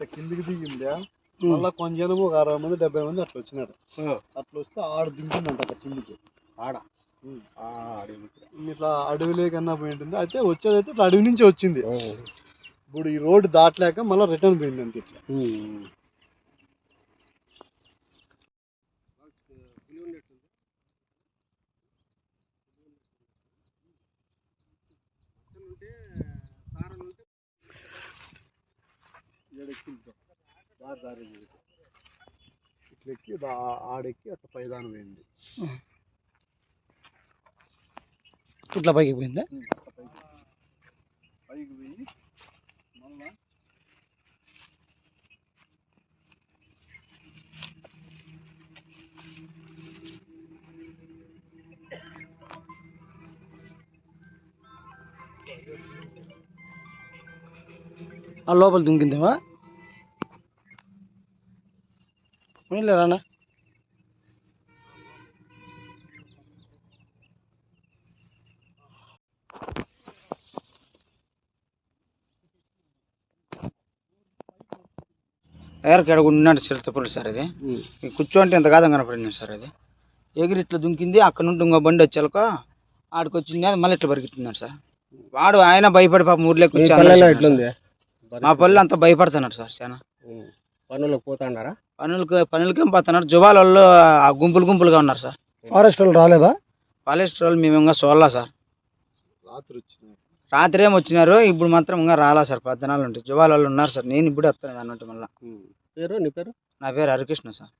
ఇట్లా కిందికి దిగిందా మళ్ళా కొంచెం ఒక అరవై మంది డెబ్బై మంది అట్లా వచ్చినారు. అట్లా వస్తే ఆడ దించిందంట అక్కడ కిందికి. ఆడ. ఇట్లా అడవిలే కన్నా పోయి ఉంటుంది. అయితే వచ్చేదైతే ఇట్లా అడవి నుంచి వచ్చింది. ఇప్పుడు ఈ రోడ్డు దాటలేక మళ్ళీ రిటర్న్ పోయింది అంతే ఇట్లా. దారి దారి ఇది. ఇట్లా ఎక్కి ఆడెక్కి అట్లా పైదానం పోయింది. ఇట్లా పైకి పోయిందా? పైకి పోయి మళ్ళా ఆ లోపల దుంకిందేమా? పోయిలే రానా ఎగరికి ఎక్కడ ఉన్నాడు చిరుతపుల్లి సార్ ఇది. కూర్చోంటే ఎంత కాదని కనపడింది సార్ అది ఎగిరి ఇట్లా దుంకింది అక్కడ నుండి ఇంకో బండి వచ్చాక ఆడికి వచ్చింది అది మళ్ళీ ఇట్లా పరిగెత్తున్నాడు సార్. వాడు ఆయన భయపడి పాపం ఊర్లోకి మీ వచ్చి పల్లెలో అందరూ ఎట్లుంది? మా పల్లె అంతా భయపడుతున్నారు సార్ చాలా. పనులకు పోతాండారా? పనులకి పనులకేం పోతున్నారు. జువాల వాళ్ళు ఆ గుంపులు గుంపులుగా ఉన్నారు సార్. ఫారెస్ట్ వాళ్ళు రాలేదా? ఫారెస్ట్ వాళ్ళు మేము ఇంకా చూడలా సార్. రాత్రి వచ్చినారు రాత్రి ఏం వచ్చినారు? ఇప్పుడు మాత్రం ఇంకా రాలా సార్. పద్నాలుగు ఉంటాయి జువాల వాళ్ళు ఉన్నారు సార్. నేను ఇప్పుడు వస్తాను అన్నట్టు మళ్ళీ. పేరు? నీ పేరు? నా పేరు హరికృష్ణ సార్.